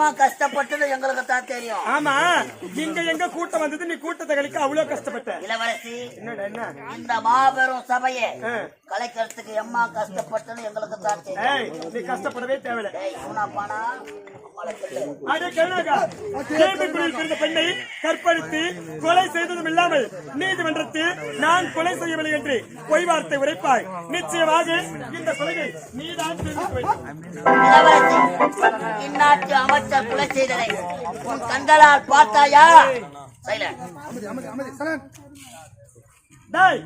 எம்மா கஷ்டப்பட்டது எங்களுக்கு தான் தெரியும். ஆமா இங்க எங்க கூட்டம் வந்தது நீ கூட்டத்தை கழிக்க அவ்வளவு கஷ்டப்பட்ட. இளவரசி என்ன? இந்த மாபெரும் சபையை ஆ. கலைக்கிறதுக்கு எம்மா கஷ்டப்பட்டது எங்களுக்கு தான் தெரியும் ஏய் நீ கஷ்டப்படவே தேவையில்ல பானா பெண்ணை கற்பழித்து கொலை செய்ததும் இல்லாமல் நீதிமன்றத்தில் நான் கொலை செய்யவில்லை என்று பொய் வார்த்தை உரைப்பாய் நிச்சயமாக இந்த கொலையை நீதான் இந்நாட்டு அமைச்சர் கொலை செய்ததை உன் கண்களால் பார்த்தாயா டேய்,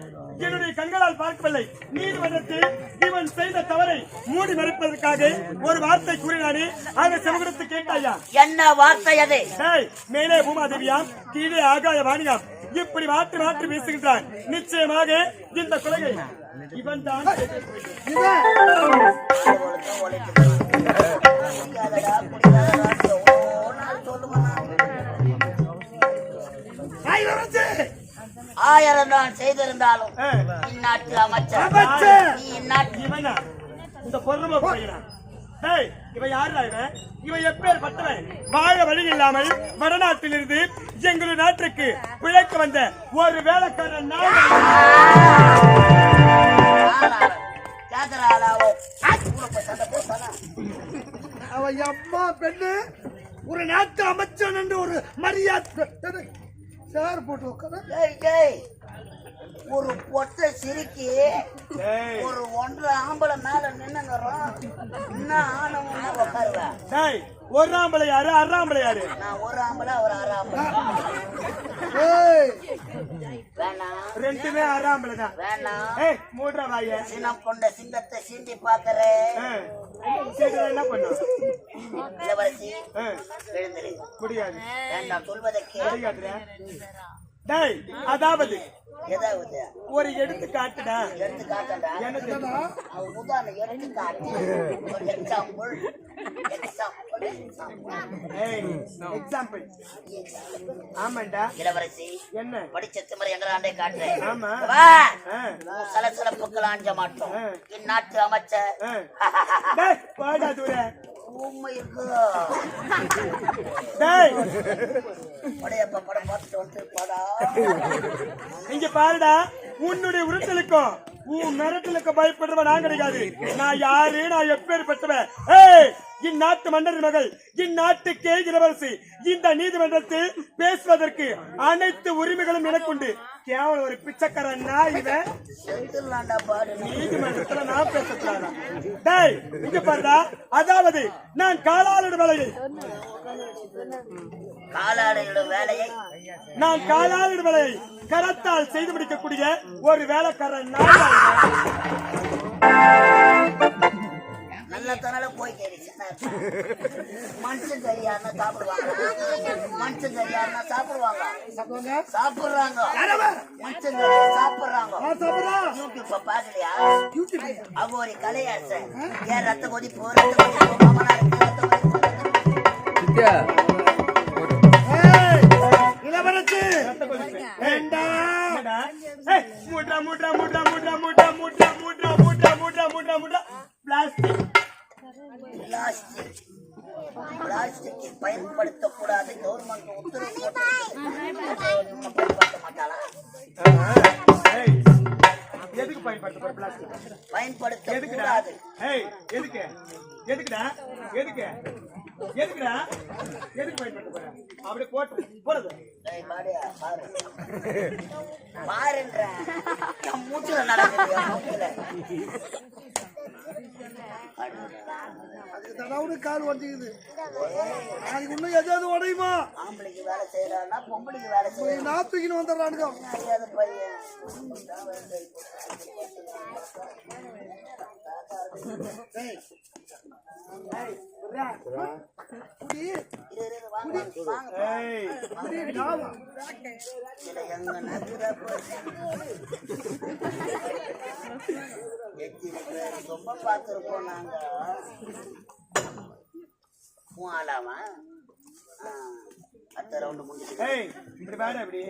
என்னுடைய கண்களால் பார்க்கவில்லை. நீதிமன்றத்தில் இவன் செய்த தவறை மூடி மறைப்பதற்காக ஒரு வார்த்தை கூறினானே. ஆக செவகுடத்து கேட்டாயா? என்ன வார்த்தை அது? டேய், மேலே பூமாதேவியாம் கீழே ஆகாய வாணியாம் இப்படி மாற்றி மாற்றி பேசுகின்றான். நிச்சயமாக இந்த கொலையை இவன் தான் சொல்லுவேன். ஆயிரம் நான் செய்திருந்தாலும் இந்நாட்டு அமைச்சர். நீ இந்நாட்டு இவனா? இந்த பொறுமை இவன் யாருடா இவன்? இவன் எப்பேற்பட்டவன்? வாழ வழி இல்லாமல் வடநாட்டிலிருந்து எங்களுடைய நாட்டுக்கு பிழைக்க வந்த ஒரு வேலைக்காரன்? அவன் அம்மா பெண்ணு ஒரு நாட்டு அமைச்சன் என்று ஒரு மரியாதை. சேர் போட்டு உட்கார. டேய், டேய். ஒரு பொட்டை சிரிக்கி டேய், ஒரு ஒன்றரை ஆம்பளை மேல நின்னுங்கிறோம். இன்னும் ஆனவங்க உட்காருவேன் டேய் ஒரு ஆம்பளை யாரு? அறாம்பளை யாரு? நான் ஒரு ஆம்பளை அவர் அரை ஆம்பளை. ஏய். வேணாம். ரெண்டுமே அறாம்பளை தான். வேணாம். ஏய் மூடுற வாய. சினம் கொண்ட சிங்கத்தை சீண்டி பாக்குறேன் கேட்டதா என்ன பண்ணும் இளவரசி எழுந்திரு. முடியாது. நான் சொல்வதை கேட்காது டேய் அதாவது ஏதாவது. ஒரு எடுத்துக்காட்டுடா. எடுத்துக்காட்டுடா. எனக்கு உதாரணம் எடுத்துக்காட்டு. ஒரு எக்ஸாம்பிள். ஆமாண்டா. இளவரசி என்ன? படிச்சத்து முறை எங்க ஆண்டை காட்டுறேன் ஆமா. சலசலப்புக்கள் ஆஞ்ச மாட்டோம் இந்நாட்டு அமைச்சர். பாடா தூர. இங்க பாருடா உன்னுடைய உருட்டலுக்கும் உன் மிரட்டலுக்கும் பயப்படுறவன் நான் கிடையாது. நான் யாரு? நான் எப்பேற்பட்டவன்? ஏய் இந்நாட்டு மன்னர் மகள் இந்நாட்டுக்கே இளவரசி இந்த நீதிமன்றத்தில் பேசுவதற்கு அனைத்து உரிமைகளும் எனக்குண்டு. கேவலம் ஒரு பிச்சைக்காரன் நான் இவன்? நீதிமன்றத்துல நான் பேசக்கூடாதா? டேய் இங்க பாருடா. அதாவது நான் காலாளர் வேலையை. காலாடையோட வேலையை? நான் காலாளர் வேலையை. கரத்தால் செய்து முடிக்கக்கூடிய ஒரு வேலைக்காரன் நான் தான். இவன். நல்ல தனால போய் மனுஷன் சரியாருன்னா சாப்பிடுவாங்க. மனுஷன் சரியாருன்னா சாப்பிடுவாங்க. சாப்பிடுறாங்க. மனுஷன் சரியா சாப்பிடுறாங்க. யூடியூப்ப பாக்கலையா? அகோரி கலையாசன் ஏன் ரத்த கொதிப்பு ரத்த கொதிப்பு மாமனாருக்கு ரத்த கொதிப்பு ஏய், மூட்ரா, மூட்ரா, மூட்ரா, மூட்ரா, மூட்ரா, மூட்ரா, மூட்ரா, மூட்ரா, மூட்ரா, மூட்ரா, மூட்ரா. பிளாஸ்டிக். பிளாஸ்டிக் பிளாஸ்டிக்கை பயன்படுத்தக்கூடாது கவர்மெண்ட் உத்தரவு பயன்படுத்த மாட்டாளா எதுக்கு பயன்படுத்த பிளாஸ்டிக்? எதுக்குடா? பயன்படுத்தக்கூடாது ஏய், எதுக்கு? எதுக்குடா? எதுக்கு? எதுக்குடா? எதுக்கு பயன்படுத்த போற? அப்படி போட்டு பாருன்ற மூச்சுல நடக்குது அதுக்கு கால் ஒட்டிக்குது நாளைக்கு இன்னும் எதாவது உடையுமா? ஆம்பளைக்கு வேலை செய்யறான்னா பொம்பளைக்கு வேலை செய்யணும் நாத்துக்கின்னு வந்துடுறானுங்க. எங்க ரொம்ப பார்த்துருக்கோம் நாங்கள் ஆளாமா அடுத்த ரவுண்டு முடிஞ்சு இப்படி பாரு அப்படி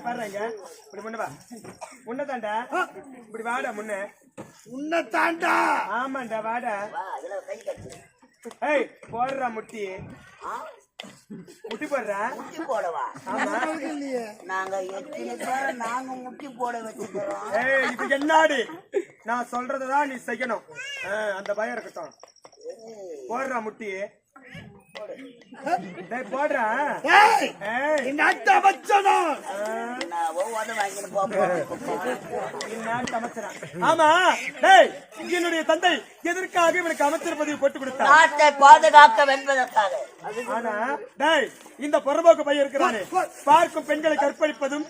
பாருங்க இப்படி முன்னவா உன்னை தாண்டா. இப்படி வாடா முன்ன. உன்னை தாண்டா. ஆமாண்டா வாடா. அதுல ஏய் போடுறா முட்டி. முட்டி போடுறா? முட்டி போடவா? நாங்க எத்தனை பேரை நாங்க முட்டி போட வச்சுக்கிறோம்? இது என்னாடி? நான் சொல்றதுதான் நீ செய்யணும். அந்த பயம் இருக்கட்டும். போடுறா முட்டி. ஆமா டேய் என்னுடைய தந்தை எதற்காக இவனுக்கு அமைச்சர் பதவி போட்டு கொடுத்தார்? நாட்டை பாதுகாக்க வென்பதற்காக ஆனா டேய் இந்த புறம்போக்கு பையன் இருக்கிறானே. பார்க்கும் பெண்களை கற்பழிப்பதும்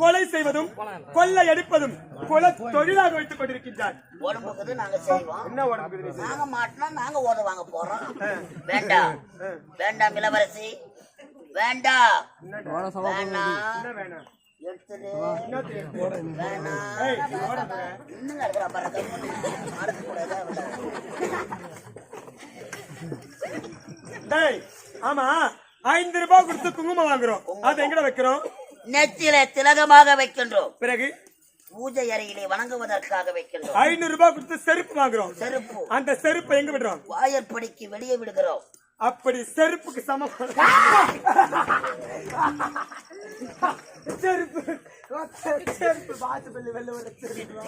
கொலை செய்வதும் கொள்ளை அடிப்பதும் கொலை தொழிலாக வைத்துக் கொண்டிருக்கின்றார். உடம்புக்கு நாங்க செய்வோம். என்ன உடம்புக்கு? நாங்க மாட்டினா நாங்க ஓத வாங்க போறோம். வேண்டாம். வேண்டாம் இளவரசி. வேண்டாம். ஆமா ஐந்து ரூபாய் கொடுத்து குங்குமம் வாங்குறோம். அது எங்கட வைக்கிறோம்? நெத்தில திலகமாக வைக்கின்றோம். பிறகு? பூஜை அறையிலே வணங்குவதற்காக வைக்கின்றோம். ஐநூறு ரூபாய் கொடுத்து செருப்பு வாங்குறோம். செருப்பு. அந்த செருப்பை எங்க விடுறோம்? வாயற்படிக்கு வெளியே விடுகிறோம். அப்படி செருப்புக்கு சமமான செருப்பு. செருப்பு வாசப்பள்ளி வெள்ள வர செருப்பு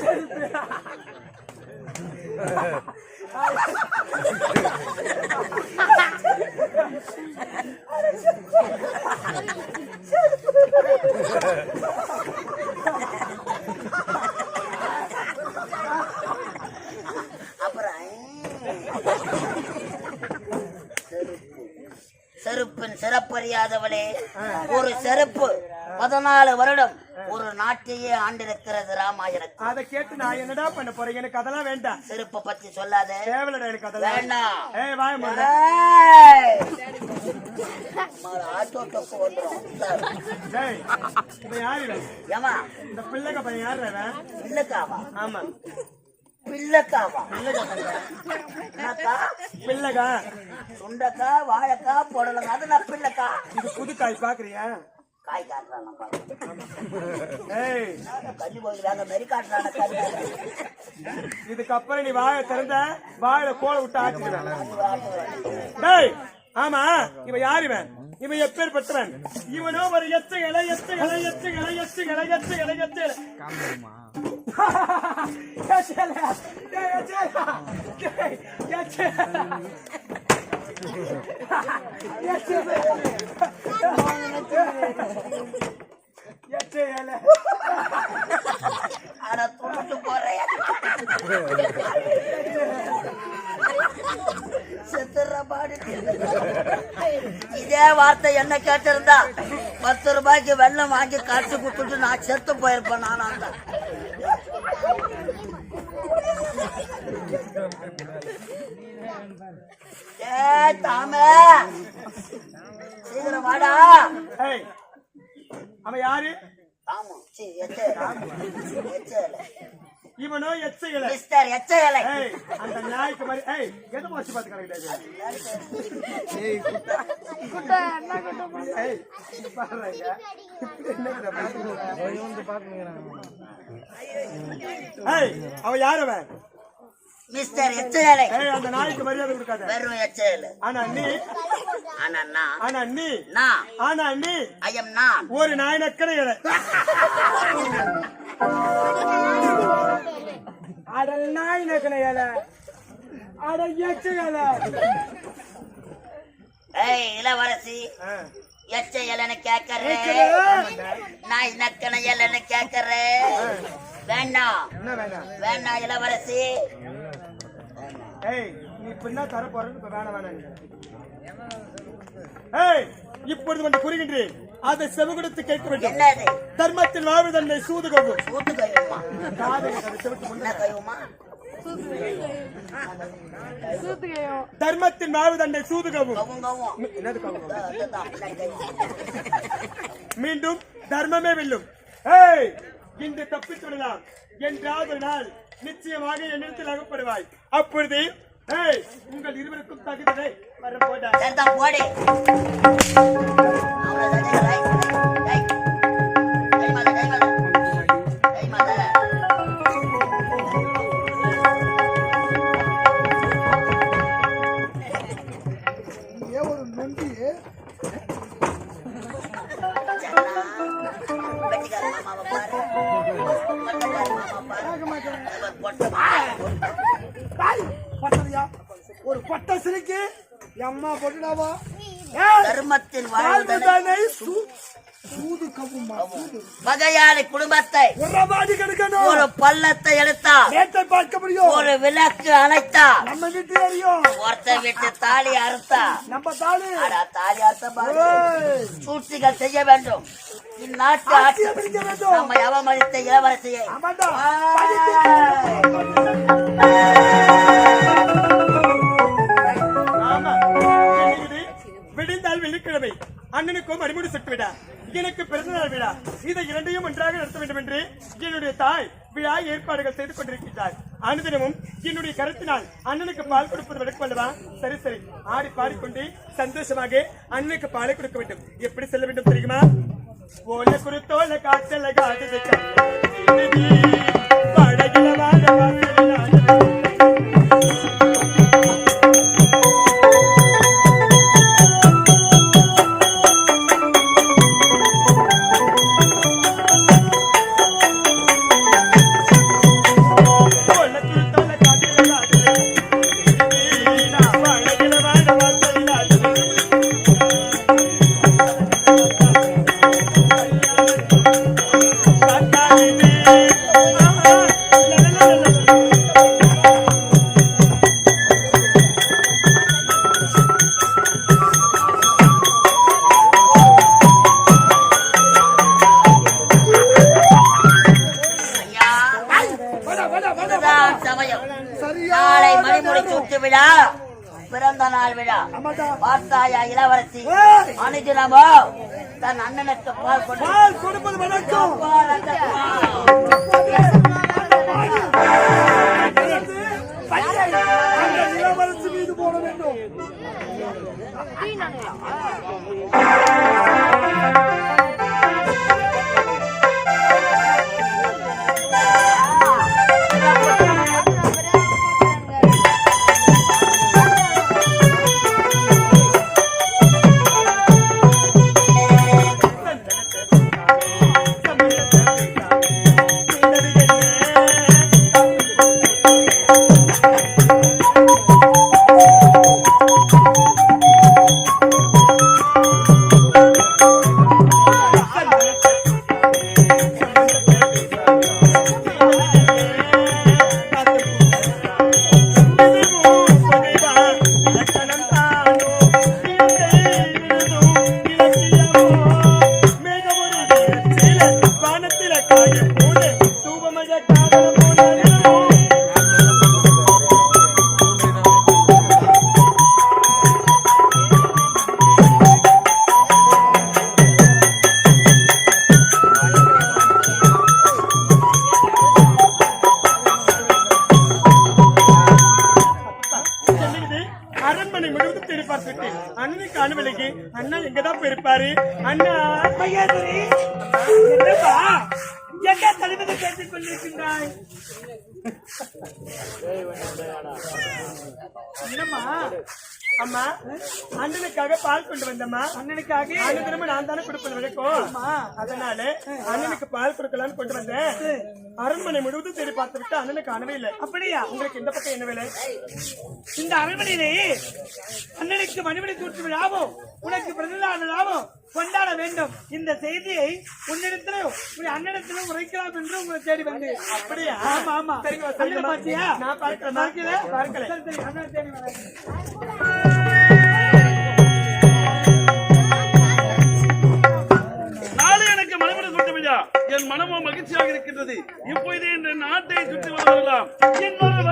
செருப்பு செருப்பின் சிறப்பறியாதவளே. ஒரு செருப்பு பதினாலு வருடம் ஒரு நாட்டையே ஆண்டிருக்கிறது ராமாயணத்தில். அதை கேட்டு நான் என்னடா பண்ண போறேன்? எனக்கு அதெல்லாம் வேண்டாம். செருப்பை பத்தி சொல்லாத. எனக்கு அதெல்லாம் வேண்டாம். ஆட்டோ டொக்கு இந்த பிள்ளைங்க பையன் யாரு பிள்ளைக்காவா? ஆமா. பிள்ளைக்காவா பிள்ளைங்க பையன் என்னக்கா? பிள்ளைகா சுண்டக்கா வாழைக்கா புடலங்கா. அது நான் பிள்ளைக்கா. இது புது காய் பாக்குறியா? இதுக்கப்புறம் நீ வாயை திறந்த வாயில கோல விட்டு டேய் ஆமா இவன் யார் இவன்? இவன் எப்பேற்பட்டவன்? இவனோ ஒரு எத்து இலை எத்து இலை எத்து இலை எத்து இலை எத்து இலை எத்து அட துண்டுட்டு போறேன் செத்துற பாடு இதே வார்த்தை என்ன கேட்டிருந்தா பத்து ரூபாய்க்கு வெள்ளம் வாங்கி காய்ச்சி கொடுத்துட்டு நான் செத்து போயிருப்பேன் நானா தான் ஏய் தாமே சீக்கிரம் வாடா ஏய் அவன் யாரு தாமு சி இவனோ எச்ச இலை. மிஸ்டர் எச்சேலை ஏய் அந்த நாய்க்கு மாதிரி ஏய் எதை மோசி பார்த்து கலக்கிட்டாங்க ஏய் இது. பாருங்க ஏய் அவன் யார் அவன் மிஸ்டர் எச்சேலை. அந்த நாய்க்கு மரியாதை கொடுக்காத. வெறும் எச்சேல. ஆனா நீ. ஆனா நான் ஆனா நீ. நான் ஆனா நீ. ஐ எம் நான். ஒரு நாய் நக்கரை இலை. அட நாய் நக்கனை இலை. அட எச்ச இலை. ஏய் இளவரசி. எச்ச இலன்னு கேக்குறேன். நாய் நக்கன இலன்னு கேக்கறேன் வேண்டாம் வேண்டாம் இளவரசி. ஏய் நீ பின்னா தர போறேன்னு இப்ப வேணாம் வேணாம். ஏய் இப்பொழுது வந்து கூறுகின்றேன். அதை செவகுடுத்து கேட்க வேண்டும். தர்மத்தில் முன்ன என்ன கையுமா தர்மத்தின் கவும் பின்னாடி கை. மீண்டும் தர்மமே வெல்லும். ஏய் இன்று தப்பித்து விடலாம் என்றாவது நாள் நிச்சயமாக என்னிடத்தில் அகப்படுவாய். அப்பொழுது உங்கள் இருவருக்கும் தகுதியை வர போடே. பட்ட சிரிக்கு அம்மா பொட்டுடாவா? சூது வகையாளி குடும்பத்தை உறவாடி கெடுக்கணும். ஒரு பள்ளத்தை பார்க்க முடியும். ஒரு விளக்கு அணைத்தா நம்ம வீட்டு அறியும் ஒருத்த விட்டு தாலி அறுத்தா நம்ம தாலி. அடா தாலி அறுத்த சூழ்ச்சிகள் செய்ய வேண்டும். இந்நாட்டு ஆட்சி நம்மை அவமதித்த இளவரசியை. வெள்ளிக்கிழமை அண்ணனுக்கும் மறுமுடி சுட்டு விடா எனக்கு பிறந்தநாள் விழா. இதை இரண்டையும் ஒன்றாக நடத்த வேண்டும் என்று என்னுடைய தாய் விழா ஏற்பாடுகள் செய்து கொண்டிருக்கின்றார். அனுதினமும் என்னுடைய கருத்தினால் அண்ணனுக்கு பால் கொடுப்பது வழக்கம் அல்லவா? சரி சரி. ஆடி பாடிக்கொண்டு சந்தோஷமாக அண்ணனுக்கு பாலை கொடுக்க வேண்டும். எப்படி செல்ல வேண்டும் தெரியுமா? ஓல குறித்தோல காத்தல காட்டு இதுதான் சமயம். நாளை மணிமுடி சூட்டு விழா பிறந்த நாள் விழா. பார்த்தாயா இளவரசி. ஏய், அனுதினமோ தன் அண்ணனுக்கு பால் கொடுப்பது வணக்கம். இளவரசி மீது போட வேண்டும். அண்ணா மகேஸ்வரி என்னப்பா? என்ன தலைவதை பேசிக் கொண்டிருக்கின்றாய்? என்னம்மா அம்மா அண்ணனுக்காக பால் கொண்டு வந்தம்மா. அண்ணனுக்காக? அண்ணன் நான் தானே கொடுப்பது வழக்கம் அதனால அண்ணனுக்கு பால் கொடுக்கலாம்னு கொண்டு வந்தேன். அரண்மனை முழுவதும் தேடி பார்த்து விட்டு அண்ணனுக்கு அணுவே இல்லை. அப்படியா? உங்களுக்கு இந்த பக்கம் என்ன வேலை? இந்த அரண்மனையிலே அண்ணனுக்கு மணிமணி சூட்டு விழாவும் உனக்கு பிறந்தநாள் விழாவும் கொண்டாட வேண்டும். இந்த செய்தியை உன்னிடத்திலும் உன் அண்ணனிடத்திலும் உரைக்கலாம் என்று உங்களை தேடி வந்து அப்படியா? ஆமா ஆமா. சரிங்க. பாத்தியா நான் பார்க்கிறேன். பார்க்கல? பார்க்கல. சரி சரி அண்ணனை தேடி வரேன். என் மனமும் மகிழ்ச்சியாக இருக்கின்றது. இப்பொழுது இந்த நாட்டை சுற்றி வரலாம் இன்னொரு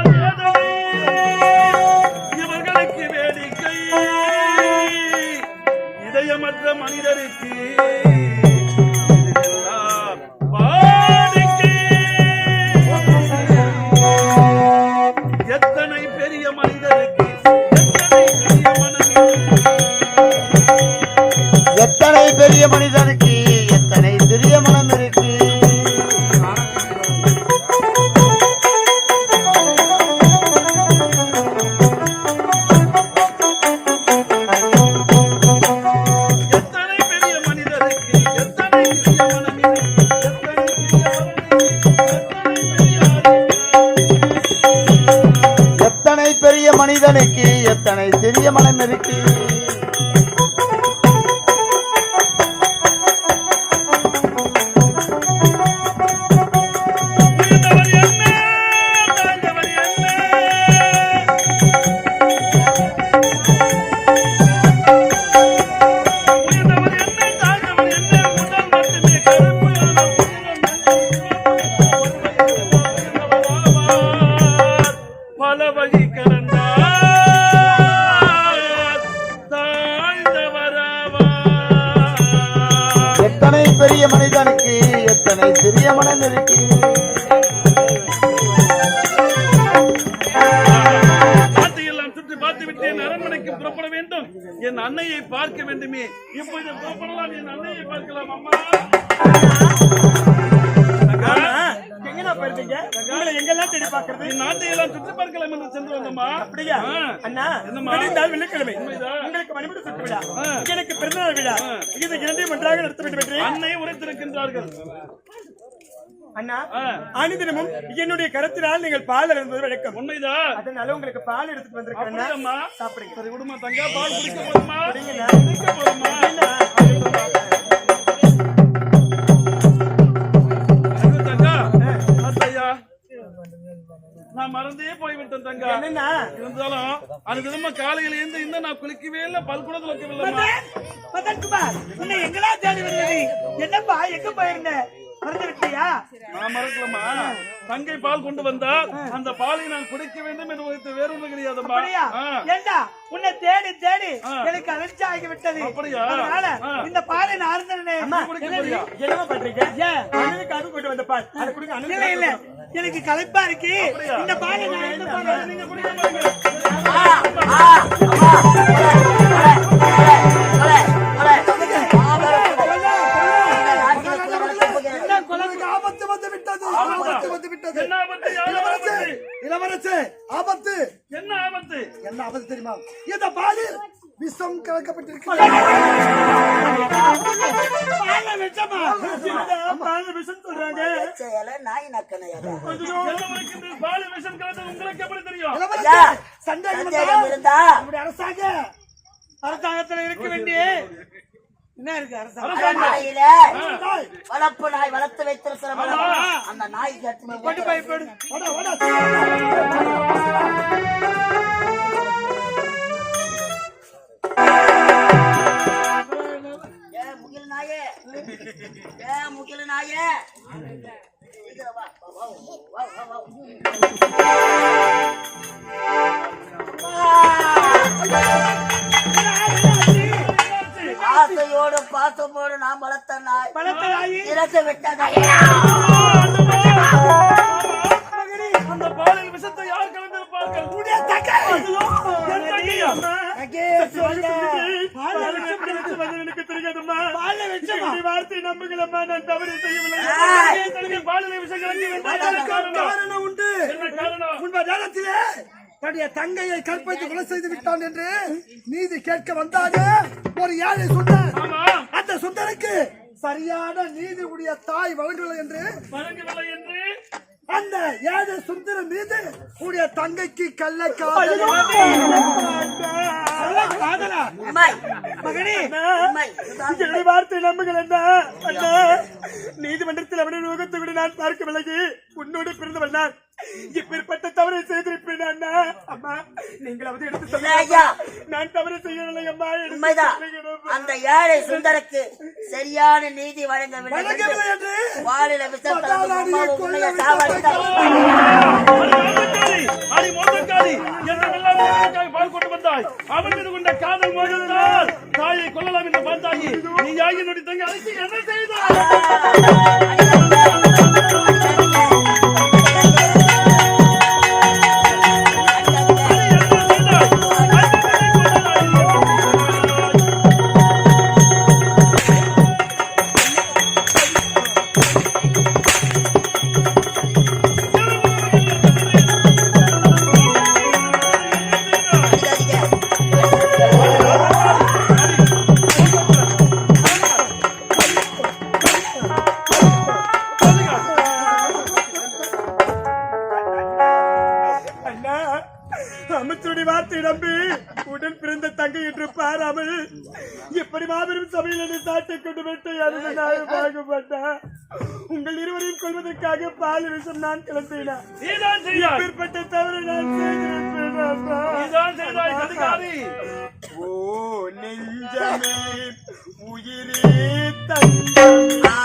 இதயமற்ற மனிதருக்கு மனிதனுக்கு எத்தனை சிறிய மனம் இருக்கு? என் அன்னையை பார்க்க வேண்டுமே. இப்பொழுது புறப்படலாம் என் அன்னையை பார்க்கலாம் அம்மா. உங்களை எங்கெல்லாம் தேடி பாக்குறது நாட்டையெல்லாம் சுற்றி பார்க்கலாம் என்று சென்று அப்படியா. அண்ணா என்னம்மா? மணிந்தால் வெள்ளிக்கிழமை. உங்களுக்கு சுட்டு விழா. எனக்கு பிறந்தநாள் விழா. இது இரண்டையும் ஒன்றாக நடத்த வேண்டும் என்று? அன்னை உரைத்திருக்கின்றார்கள். அண்ணா அனுதினமும் என்னுடைய கருத்தினால் நீங்கள் பால் அருந்துவது வழக்கம். உண்மைதான். அதனால உங்களுக்கு பால் எடுத்துட்டு வந்திருக்கேன் சாப்பிடுங்க. சரி விடுமா தங்கா பால் குடிக்க போதுமா. குடிக்க நான் மறந்தே போய்விட்டேன் தங்கா. என்னண்ணா? இருந்தாலும் அந்த தினமும் காலையில இருந்து இன்னும் நான் குளிக்கவே இல்லை பல் கூட துளக்கவில்லைம்மா. மதன் குமார் தேடி வருகிறது என்னப்பா எங்க போயிருந்த? மறந்து விட்டியா நான் மறக்கலமா தங்கை பால் கொண்டு வந்தால் அந்த பாலை நான் குடிக்க வேண்டும் என்று வைத்து வேற ஒன்று கிடையாதும்மா அப்படியா ஆ. ஏண்டா உன்னை தேடி தேடி. எனக்கு அலர்ச்சி ஆகி விட்டது? அதனால. இந்த பாலை நான் அருந்தனே? என்னமா பண்றீங்க அண்ணனுக்காக கொண்டு வந்த பால் அதை கொடுங்க இல்ல அண்ணனுக்கு இல்ல எனக்கு களைப்பா இருக்கு? இந்த பாலை நான் அருந்த போறேன் நீங்க குடிக்க இளவரசே ஆபத்து. என்ன ஆபத்து? என்ன ஆபத்து தெரியுமா? இந்த பாலில் விஷம் கலக்கப்பட்டிருக்கிறது அரசாங்க. அரசாங்கத்துல இருக்க வேண்டிய வளர்ப்பு நாய் வளர்த்து வைத்திருக்கிற அந்த நாய் முகில் நாயே ஏ முகில் நாயே. சீக்கிரம் வா, வா, வா, வா, வா, வா. ஆசையோடு பாசமோடு நாம் வளர்த்த நாய். இறந்து விட்டதா. அந்த பாலில் விஷத்தை யார் கலந்திருப்பார்கள்? எனக்கு தெரியாதும்மா. பாலை வச்சமா? இப்படி வார்த்தை நம்புங்களம்மா நான் தவறு செய்யவில்லை. தனக்கு பாலில் விஷம் கலந்து விட்டால் காரணம். காரணம் உண்டு. என்ன காரணம்? முன்பு நேரத்திலே தன்னுடைய தங்கையை கற்பழித்து கொலை செய்து விட்டான் என்று நீதி கேட்க வந்தானே ஒரு ஏழை சுந்தர். ஆமா. அந்த சுந்தருக்கு சரியான நீதி உடைய தாய் வழங்கவில்லை என்று வழங்கவில்லை என்று அந்த ஏழை சுந்தரம் மீது உடைய தங்கைக்கு கள்ள காதல் மகனே. என்னுடைய வார்த்தை அண்ணா நீதிமன்றத்தில் அவனை நோகத்தை கூட நான் பார்க்கவில்லை உன்னோடு பிறந்தவள் நான். இப்பேற்பட்ட தவறை செய்திருப்பேன் அண்ணா. அம்மா நீங்களாவது எடுத்து. சொல்லுங்க. நான் தவறு செய்யவில்லை அம்மா. உண்மைதான். அந்த ஏழை சுந்தருக்கு சரியான நீதி வழங்கவில்லை என்று மோகத்தால் தாயை கொல்லலாம் என்று பார்த்தாயி. நீ யாகி நொடி தங்கி அழைத்து என்ன செய்தாய்? அமைச்சருடைய வார்த்தை நம்பி உடன் பிறந்த தங்கை என்று பாராமல் எப்படி மாபெரும் சபையில் சாட்டை உங்கள் இருவரையும் கொள்வதற்காக பால் விஷம் நான் கிளம்பினார் ஏற்பட்ட தவறு நான் செய்திருப்பேன் ஓ நெஞ்சமே உயிரே தங்கமே.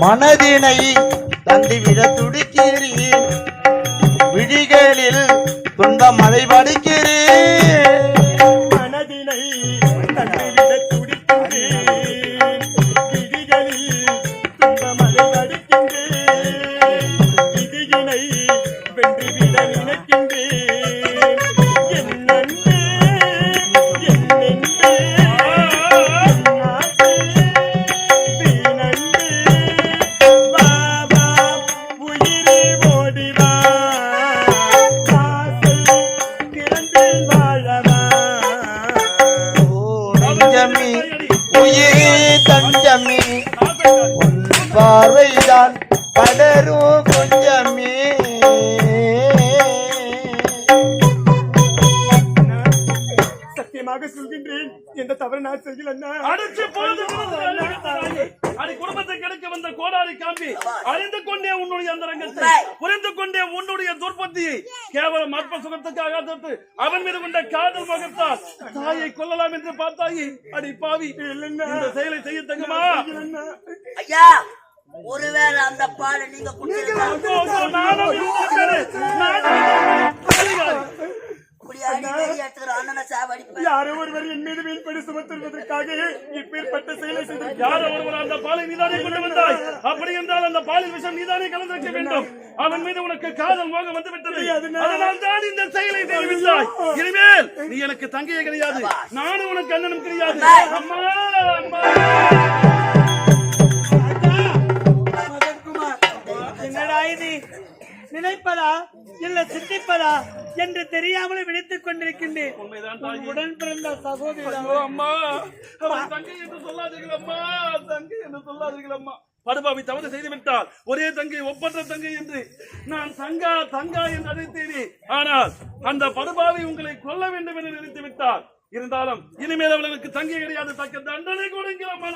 மனதினை தந்துவிட துடிக்கிறேன் விழிகளில் துன்ப மழைபாடு காதல் மகத்தால் தாயை கொல்லலாம் என்று பார்த்தாயே. அடி பாவி இந்த செயலை செய்ய தங்கமா ஐயா ஒருவேளை அந்த பாலை நீங்க யாரோ ஒருவர் என் மீது மீன்படி இப்பேற்பட்ட செயலை செய்து யாரோ ஒருவர் அந்த பாலை நீதானே கொண்டு வந்தாய்? அப்படி என்றால் அந்த பாலில் விஷம் நீதானே கலந்திருக்க வேண்டும். அவன் மீது உனக்கு காதல் மோகம் வந்து விட்டது அதனால் தான் இந்த செயலை தெரிவித்தாய் இனிமேல் நீ எனக்கு தங்கையே கிடையாது. நானும் உனக்கு அண்ணனும் கிடையாது. அம்மா அம்மா. நினைப்பதா? இல்ல சிந்திப்பதா? என்று தெரியாமல் விழித்துக் கொண்டிருக்கின்றேன். உடன் பிறந்த சகோதரி அம்மா. தங்கை என்று சொல்லாதீர்கள் அம்மா. தங்கை என்று சொல்லாதீர்கள் அம்மா. படுபாவி தவறு செய்து விட்டால் ஒரே தங்கை ஒப்பற்ற தங்கை என்று நான் தங்கா தங்கா என்று அழைத்தேனே ஆனால் அந்த படுபாவி உங்களை கொல்ல வேண்டும் என்று நினைத்து விட்டார் இருந்தாலும் இனிமேல் அவளுக்கு தங்கை கிடையாது தக்க தண்டனை கொடுங்கள் அம்மா.